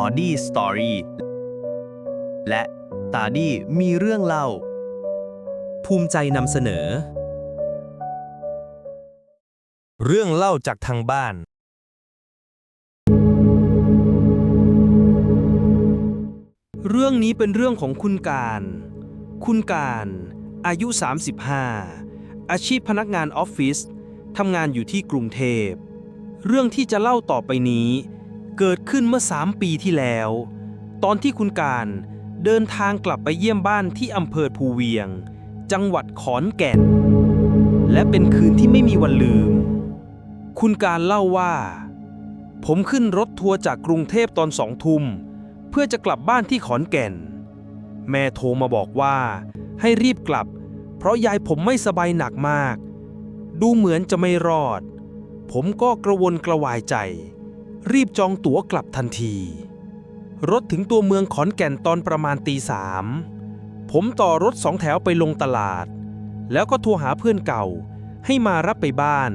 Audi Story และตาดี้มีเรื่องเล่า ภูมิใจนำเสนอ เรื่องเล่าจากทางบ้าน เรื่องนี้เป็นเรื่องของคุณการ คุณการ อายุ 35 อาชีพพนักงานออฟฟิศทำงานอยู่ที่กรุงเทพ เรื่องที่จะเล่าต่อไปนี้ เกิดขึ้นเมื่อ 3 ปีที่แล้ว ตอนที่คุณการเดินทางกลับไปเยี่ยมบ้านที่อำเภอภูเวียง จังหวัดขอนแก่น และเป็นคืนที่ไม่มีวันลืม คุณการเล่าว่า ผมขึ้นรถทัวร์จากกรุงเทพตอนสองทุ่ม เพื่อจะกลับบ้านที่ขอนแก่น แม่โทรมาบอกว่า ให้รีบกลับ เพราะยายผมไม่สบายหนักมาก ดูเหมือนจะไม่รอด ผมก็กระวนกระวายใจ รีบจองตั๋วกลับทันที รถถึงตัวเมืองขอนแก่นตอนประมาณตีสามผมต่อรถสองแถวไปลงตลาด แล้วก็โทรหาเพื่อนเก่า ให้มารับไปบ้าน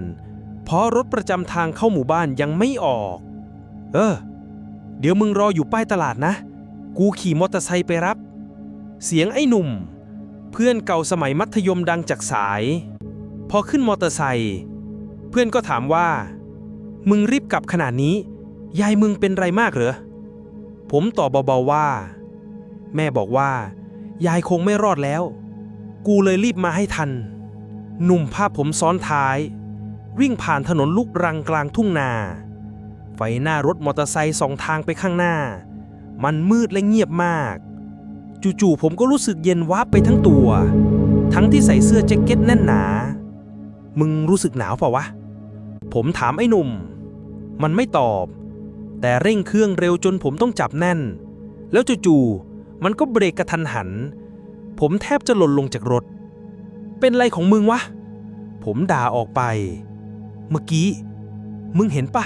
เพราะรถประจำทางเข้าหมู่บ้านยังไม่ออก เออ เดี๋ยวมึงรออยู่ป้ายตลาดนะ กูขี่มอเตอร์ไซค์ไปรับ เสียงไอ้หนุ่ม เพื่อนเก่าสมัยมัธยมดังจากสาย พอขึ้นมอเตอร์ไซค์เพื่อนก็ถามว่า มึงรีบกลับขนาดนี้ ยายมึงเป็นไรมากเหรอ ผมตอบเบาๆว่า แม่บอกว่า ยายคงไม่รอดแล้ว กูเลยรีบมาให้ทัน หนุ่มภาพผมซ้อนท้าย วิ่งผ่านถนนลูกรังกลางทุ่งนา ไฟหน้ารถมอเตอร์ไซค์สองทางไปข้างหน้า มันมืดและเงียบมาก จู่ๆผมก็รู้สึกเย็นวาบไปทั้งตัว ทั้งที่ใส่เสื้อแจ็คเก็ตแน่นหนา มึงรู้สึกหนาวเปล่าวะ ผมถามไอ้หนุ่ม มันไม่ตอบ แต่เร่งเครื่องเร็วจนผมต้องจับแน่น แล้วจู่ๆมันก็เบรกกระทันหัน ผมแทบจะหล่นลงจากรถ เป็นไรของมึงวะ ผมด่าออกไป เมื่อกี้ มึงเห็นปะ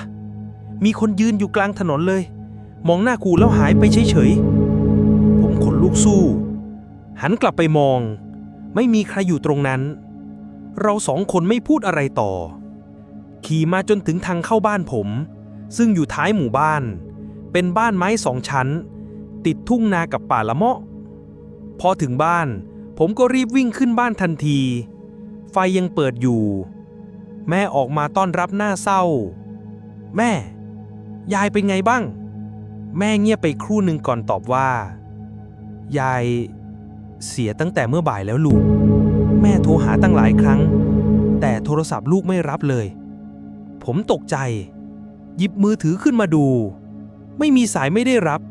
มีคนยืนอยู่กลางถนนเลย มองหน้ากูแล้วหายไปเฉยๆ ผมขนลุกสู้ หันกลับไปมอง ไม่มีใครอยู่ตรงนั้น เราสองคนไม่พูดอะไรต่อ ขี่มาจนถึงทางเข้าบ้านผม ซึ่งอยู่ท้ายหมู่บ้าน เป็นบ้านไม้สองชั้น ติดทุ่งนากับป่าละเมาะ พอถึงบ้าน ผมก็รีบวิ่งขึ้นบ้านทันที ไฟยังเปิดอยู่ แม่ออกมาต้อนรับหน้าเศร้า แม่ ยายเป็นไงบ้าง แม่เงียบไปครู่หนึ่งก่อนตอบว่า ยายเสียตั้งแต่เมื่อบ่ายแล้วลูก แม่โทรหาตั้งหลายครั้ง แต่โทรศัพท์ลูกไม่รับเลย ผมตกใจ หยิบมือถือขึ้นมาดู ไม่มีสายไม่ได้รับ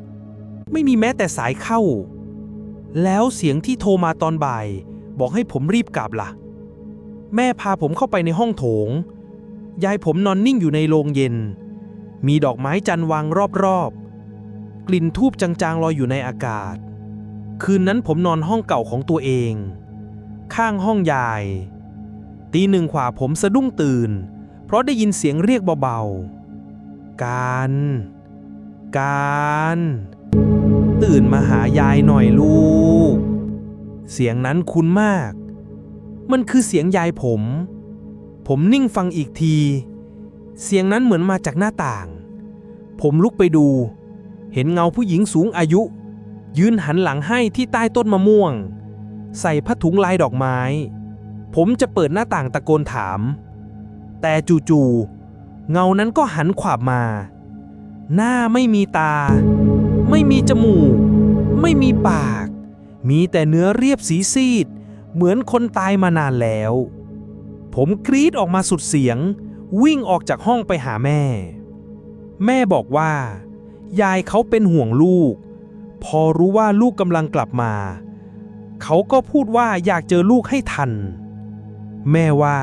ไม่มีแม้แต่สายเข้า แล้วเสียงที่โทรมาตอนบ่าย บอกให้ผมรีบกลับล่ะ แม่พาผมเข้าไปในห้องโถง ยายผมนอนนิ่งอยู่ในโรงเย็น มีดอกไม้จันทร์วางรอบๆ กลิ่นทูบจางๆลอยอยู่ในอากาศ คืนนั้นผมนอนห้องเก่าของตัวเอง ข้างห้องยายตีหนึ่งขวาผมสะดุ้งตื่น เพราะได้ยินเสียงเรียกเบาๆ การ การ ตื่นมาหายายหน่อยลูก เสียงนั้นคุ้นมาก มันคือเสียงยายผม ผมนิ่งฟังอีกที เสียงนั้นเหมือนมาจากหน้าต่าง ผมลุกไปดู เห็นเงาผู้หญิงสูงอายุ ยืนหันหลังให้ที่ใต้ต้นมะม่วง ใส่ผ้าถุงลายดอกไม้ ผมจะเปิดหน้าต่างตะโกนถาม แต่จู่ๆ เงานั้นก็หันขวาบมา หน้าไม่มีตา ไม่มีจมูก ไม่มีปาก มีแต่เนื้อเรียบสีซีด เหมือนคนตายมานานแล้ว ผมกรีดออกมาสุดเสียง วิ่งออกจากห้องไปหาแม่ แม่บอกว่า ยายเขาเป็นห่วงลูก พอรู้ว่าลูกกำลังกลับมา เขาก็พูดว่าอยากเจอลูกให้ทัน แม่ว่า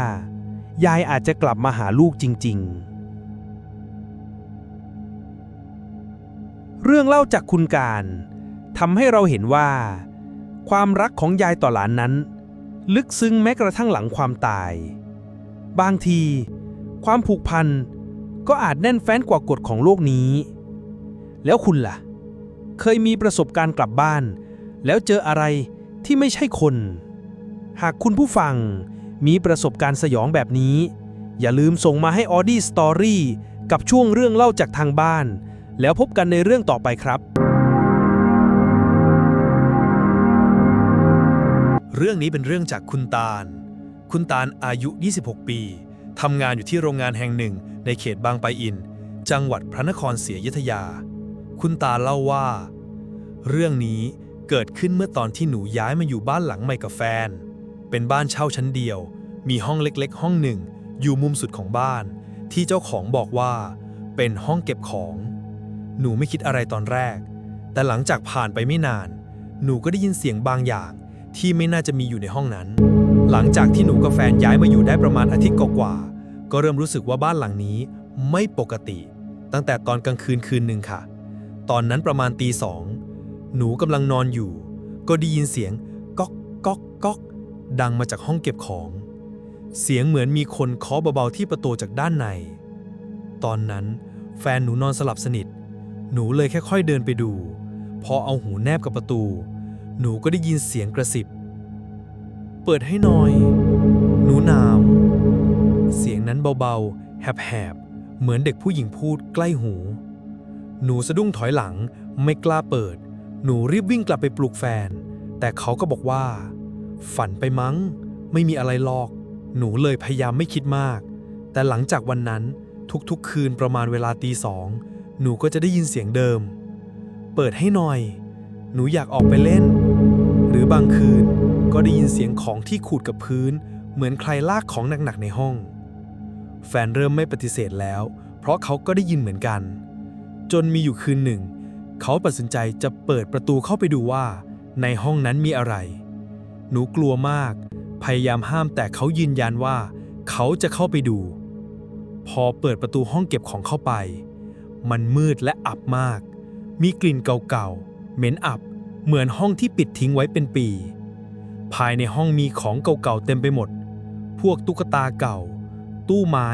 ยายอาจจะกลับมาหาลูกจริง ๆ เรื่องเล่าจากคุณการทำให้เราเห็นว่า ความรักของยายต่อหลานนั้น ลึกซึ้งแม้กระทั่งหลังความตาย บางที ความผูกพันก็อาจแน่นแฟ้นกว่ากฎของโลกนี้ แล้วคุณล่ะ เคยมีประสบการณ์กลับบ้าน แล้วเจออะไรที่ไม่ใช่คน หากคุณผู้ฟังมีประสบการณ์สยองแบบนี้ อย่าลืมส่งมาให้ Audi Story กับช่วงเรื่องเล่าจากทางบ้าน แล้วพบกันในเรื่องต่อไปครับ เรื่องนี้เป็นเรื่องจากคุณตาล คุณตาลอายุ 26 ปี ทำงานอยู่ที่โรงงานแห่งหนึ่ง ในเขตบางปะอิน จังหวัดพระนครศรีอยุธยา คุณตาเล่าว่า เรื่องนี้เกิดขึ้นเมื่อตอนที่หนูย้ายมาอยู่บ้านหลังใหม่กับแฟน เป็นบ้านเช่าชั้นเดียว มีห้องเล็กๆ ห้องหนึ่ง อยู่มุมสุดของบ้าน ที่เจ้าของบอกว่า เป็นห้องเก็บของ หนูไม่คิดอะไรตอนแรก แต่หลังจากผ่านไปไม่นาน หนูก็ได้ยินเสียงบางอย่างที่ไม่น่าจะมีอยู่ในห้องนั้น หลังจากที่หนูกับแฟนย้ายมาอยู่ได้ประมาณอาทิตย์กว่าๆก็เริ่มรู้สึกว่าบ้านหลังนี้ไม่ปกติ ตั้งแต่ตอนกลางคืนคืนหนึ่งค่ะ ตอนนั้นประมาณตีสองหนูกำลังนอนอยู่ ก็ได้ยินเสียงก๊อกก๊อกก๊อกดังมาจากห้องเก็บของ เสียงเหมือนมีคนเคาะเบาๆที่ประตูจากด้านใน ตอนนั้นแฟนหนูนอนสลับสนิท หนูเลยแค่ค่อยเดินไปดู พอเอาหูแนบกับประตู หนูก็ได้ยินเสียงกระสิบ เปิดให้หน่อย หนูนาวเสียงนั้นเบาๆ แหบๆ เหมือนเด็กผู้หญิงพูดใกล้หู หนูสะดุ้งถอยหลังไม่กล้าเปิด หนูรีบวิ่งกลับไปปลุกแฟน แต่เขาก็บอกว่า ฝันไปมั้ง ไม่มีอะไรหรอก หนูเลยพยายามไม่คิดมาก แต่หลังจากวันนั้นทุกๆ คืนประมาณเวลาตีสอง หนูก็จะได้ยินเสียงเดิม เปิดให้หน่อย หนูอยากออกไปเล่น หรือบางคืนก็ได้ยินเสียงของที่ขูดกับพื้น เหมือนใครลากของหนักๆในห้อง แฟนเริ่มไม่ปฏิเสธแล้ว เพราะเขาก็ได้ยินเหมือนกัน จนมีอยู่คืนหนึ่ง เขาตัดสินใจจะเปิดประตูเข้าไปดูว่า ในห้องนั้นมีอะไร หนูกลัวมาก พยายามห้ามแต่เขายืนยันว่า เขาจะเข้าไปดู พอเปิดประตูห้องเก็บของเข้าไป มันมืดและอับมาก มีกลิ่นเก่าๆ เหม็นอับ เหมือนห้องที่ปิดทิ้งไว้เป็นปี ภายในห้องมีของเก่าๆเต็มไปหมด พวกตุ๊กตาเก่า ตู้ไม้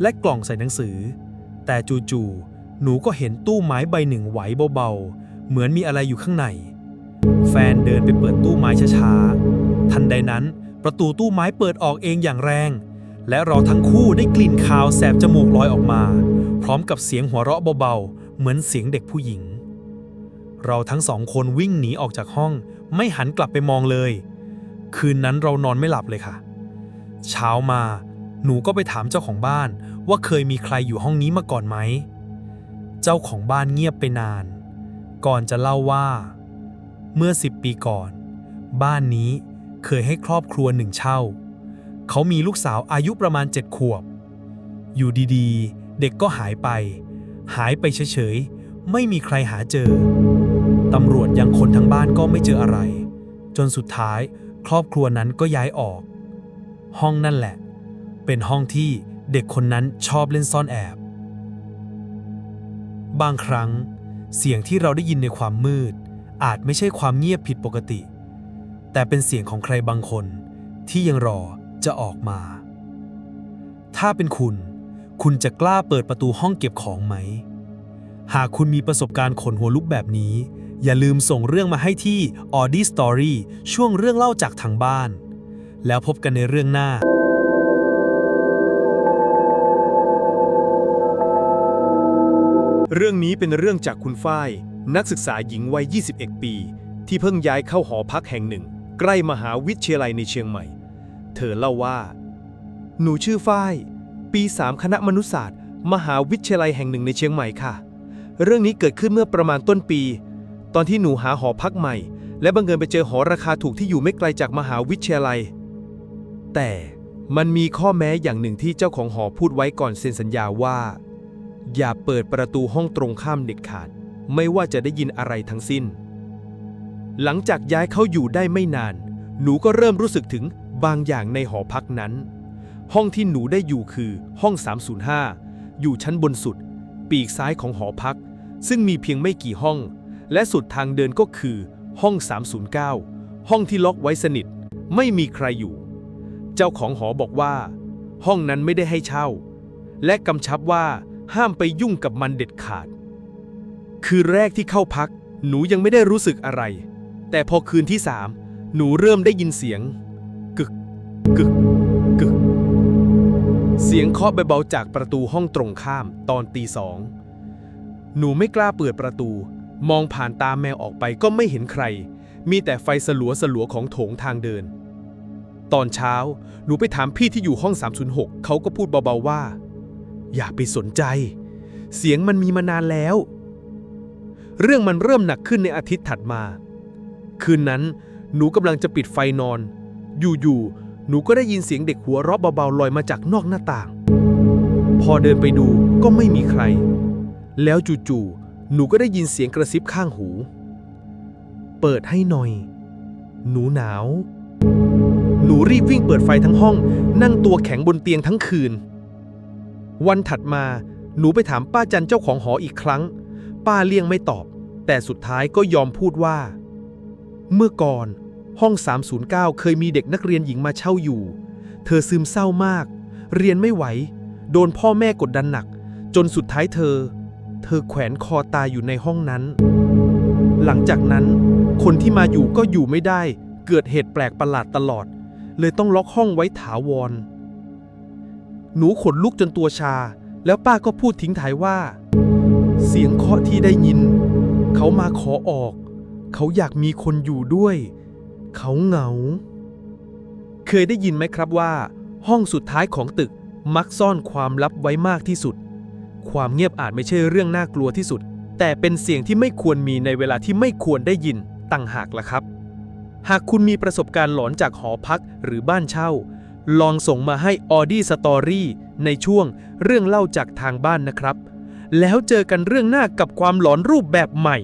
และกล่องใส่หนังสือ แต่จู่ๆ หนูก็เห็นตู้ไม้ใบหนึ่งไหวเบาๆ เหมือนมีอะไรอยู่ข้างใน แฟนเดินไปเปิดตู้ไม้ช้าๆ ทันใดนั้น ประตูตู้ไม้เปิดออกเองอย่างแรง และเราทั้งคู่ได้กลิ่นคาวแสบจมูกลอยออกมา พร้อมกับเสียงหัวเราะเบาๆ เหมือนเสียงเด็กผู้หญิง เราทั้งสองคนวิ่งหนีออกจากห้อง ไม่หันกลับไปมองเลย คืนนั้นเรานอนไม่หลับเลยค่ะ เช้ามาหนูก็ไปถามเจ้าของบ้านว่าเคยมีใครอยู่ห้องนี้มาก่อนไหม เจ้าของบ้านเงียบไปนาน ก่อนจะเล่าว่า เมื่อสิบปีก่อน บ้านนี้เคยให้ครอบครัวหนึ่งเช่า เขามีลูกสาวอายุประมาณเจ็ดขวบ อยู่ดีๆ เด็กก็หายไป หายไปเฉยๆ ไม่มีใครหาเจอ ตำรวจยังคนทั้งบ้านก็ไม่เจออะไร จนสุดท้ายครอบครัวนั้นก็ย้ายออก ห้องนั่นแหละ เป็นห้องที่เด็กคนนั้นชอบเล่นซ่อนแอบ บางครั้ง เสียงที่เราได้ยินในความมืด อาจไม่ใช่ความเงียบผิดปกติ แต่เป็นเสียงของใครบางคนที่ยังรอจะออกมา ถ้าเป็นคุณ คุณจะกล้าเปิดประตูห้องเก็บของไหม หากคุณมีประสบการณ์ขนหัวลุกแบบนี้ อย่าลืมส่งเรื่องมาให้ที่ Audi Story ช่วงเรื่องเล่าจากทางบ้าน แล้วพบกันในเรื่องหน้าเรื่องนี้เป็นเรื่องจากคุณฝ้าย นักศึกษาหญิงวัย 21 ปี ที่เพิ่งย้ายเข้าหอพักแห่งหนึ่ง ใกล้มหาวิทยาลัยในเชียงใหม่ เธอเล่าว่า หนูชื่อฝ้าย ปี 3 คณะมนุษยศาสตร์ มหาวิทยาลัยแห่งหนึ่งในเชียงใหม่ค่ะ เรื่องนี้เกิดขึ้นเมื่อประมาณต้นปี ตอนที่หนูหาหอพักใหม่ และบังเอิญไปเจอหอราคาถูกที่อยู่ไม่ไกลจากมหาวิทยาลัย แต่มันมีข้อแม้อย่างหนึ่งที่เจ้าของหอพูดไว้ก่อนเซ็นสัญญาว่า อย่าเปิดประตูห้องตรงข้ามเด็ดขาด ไม่ว่าจะได้ยินอะไรทั้งสิ้น หลังจากย้ายเข้าอยู่ได้ไม่นาน หนูก็เริ่มรู้สึกถึงบางอย่างในหอพักนั้น ห้องที่หนูได้อยู่คือห้อง 305 อยู่ชั้นบนสุด ปีกซ้ายของหอพัก ซึ่งมีเพียงไม่กี่ห้อง และสุดทางเดินก็คือห้อง 309 ห้องที่ล็อกไว้สนิท ไม่มีใครอยู่ เจ้าของหอบอกว่า ห้องนั้นไม่ได้ให้เช่า และกำชับว่าห้ามไปยุ่งกับมันเด็ดขาด คืนแรกที่เข้าพัก หนูยังไม่ได้รู้สึกอะไร แต่พอคืนที่สามหนูเริ่มได้ยินเสียง เสียงเคาะเบาๆจากประตูห้องตรงข้ามตอนตีสอง หนูไม่กล้าเปิดประตู มองผ่านตาแมวออกไปก็ไม่เห็นใคร มีแต่ไฟสลัวสลัวๆของโถงทางเดิน ตอนเช้า หนูไปถามพี่ที่อยู่ห้อง 306 เขาก็พูดเบาๆว่า อย่าไปสนใจ เสียงมันมีมานานแล้ว เรื่องมันเริ่มหนักขึ้นในอาทิตย์ถัดมา คืนนั้นหนูกำลังจะปิดไฟนอน อยู่ๆ หนูก็ได้ยินเสียงเด็กหัวเราะเบาๆลอยมาจากนอกหน้าต่าง พอเดินไปดูก็ไม่มีใคร แล้วจู่ๆหนูก็ได้ยินเสียงกระซิบข้างหู เปิดให้หน่อย หนูหนาว หนูรีบวิ่งเปิดไฟทั้งห้อง นั่งตัวแข็งบนเตียงทั้งคืน วันถัดมาหนูไปถามป้าจันเจ้าของหออีกครั้ง ป้าเลี่ยงไม่ตอบ แต่สุดท้ายก็ยอมพูดว่า เมื่อก่อน ห้อง 309 เคยมีเด็กนักเรียนหญิงมาเช่าอยู่ เธอซึมเศร้ามาก เรียนไม่ไหว โดนพ่อแม่กดดันหนัก จนสุดท้ายเธอ เธอแขวนคอตายอยู่ในห้องนั้น หลังจากนั้น คนที่มาอยู่ก็อยู่ไม่ได้ เกิดเหตุแปลกประหลาดตลอด เลยต้องล็อกห้องไว้ถาวร หนูขนลุกจนตัวชา แล้วป้าก็พูดทิ้งท้ายว่า เสียงเคาะที่ได้ยิน เขามาขอออก เขาอยากมีคนอยู่ด้วย เขาเหงา เคยได้ยินไหมครับว่า ห้องสุดท้ายของตึกมักซ่อนความลับไว้มากที่สุด ความเงียบอาจไม่ใช่เรื่องน่ากลัวที่สุด แต่เป็นเสียงที่ไม่ควรมีในเวลาที่ไม่ควรได้ยินต่างหากล่ะครับ หากคุณมีประสบการณ์หลอนจากหอพักหรือบ้านเช่า ลองส่งมาให้ Audi Story ในช่วงเรื่องเล่าจากทางบ้านนะครับ แล้วเจอกันเรื่องหน้ากับความหลอนรูปแบบใหม่